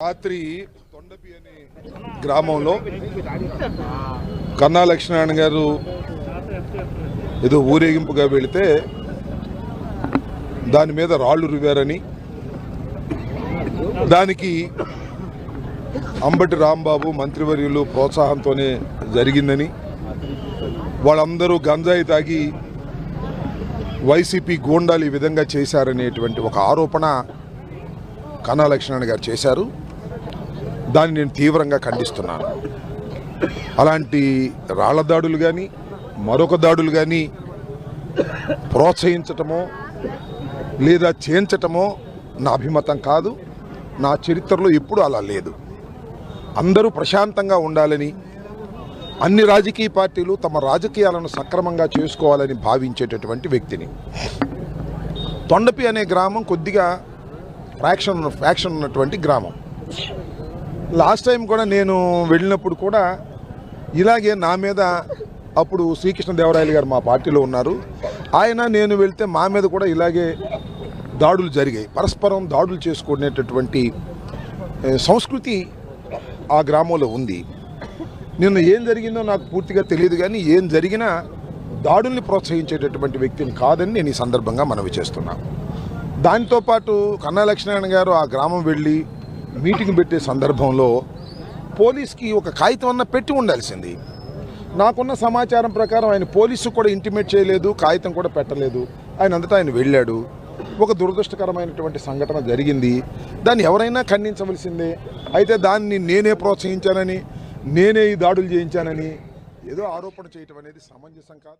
రాత్రి తొండపి అనే గ్రామంలో కన్నా లక్ష్మీనారాయణ గారు ఏదో ఊరేగింపుగా వెళితే దాని మీద రాళ్ళు రువారని దానికి అంబటి రాంబాబు మంత్రివర్యులు ప్రోత్సాహంతోనే జరిగిందని వాళ్ళందరూ గంజాయి తాగి వైసీపీ గూండాలు ఈ విధంగా చేశారనేటువంటి ఒక ఆరోపణ కన్నా లక్ష్మణ్ గారు చేశారు. దాన్ని నేను తీవ్రంగా ఖండిస్తున్నాను. అలాంటి రాళ్ళ దాడులు కానీ మరొక దాడులు కానీ ప్రోత్సహించటమో లేదా చేయించటమో నా అభిమతం కాదు నా చరిత్రలో ఎప్పుడు అలా లేదు. అందరూ ప్రశాంతంగా ఉండాలని అన్ని రాజకీయ పార్టీలు తమ రాజకీయాలను సక్రమంగా చేసుకోవాలని భావించేటటువంటి వ్యక్తిని. తొండపి అనే గ్రామం కొద్దిగా ఫ్యాక్షన్ ఫ్యాక్షన్ ఉన్నటువంటి గ్రామం. లాస్ట్ టైం కూడా నేను వెళ్ళినప్పుడు కూడా ఇలాగే నా మీద అప్పుడు శ్రీకృష్ణదేవరాయలు గారు మా పార్టీలో ఉన్నారు. ఆయన నేను వెళ్తే మా మీద కూడా ఇలాగే దాడులు జరిగాయి. పరస్పరం దాడులు చేసుకునేటటువంటి సంస్కృతి ఆ గ్రామంలో ఉంది. నిన్న ఏం జరిగిందో నాకు పూర్తిగా తెలియదు కానీ ఏం జరిగినా దాడుల్ని ప్రోత్సహించేటటువంటి వ్యక్తిని కాదని నేను ఈ సందర్భంగా మనవి చేస్తున్నాను దాంతో పాటు కన్నా లక్ష్మీనారాయణ గారు ఆ గ్రామం వెళ్ళి మీటింగ్ పెట్టే సందర్భంలో పోలీస్కి ఒక కాగితం అన్న పెట్టి ఉండాల్సింది. నాకున్న సమాచారం ప్రకారం ఆయన పోలీసు కూడా ఇంటిమేట్ చేయలేదు కాగితం కూడా పెట్టలేదు. ఆయన అంతటా ఆయన వెళ్ళాడు. ఒక దురదృష్టకరమైనటువంటి సంఘటన జరిగింది. దాన్ని ఎవరైనా ఖండించవలసిందే. అయితే దాన్ని నేనే ప్రోత్సహించానని నేనే ఈ దాడులు చేయించానని ఏదో ఆరోపణ చేయటం అనేది సమంజసం కాదు.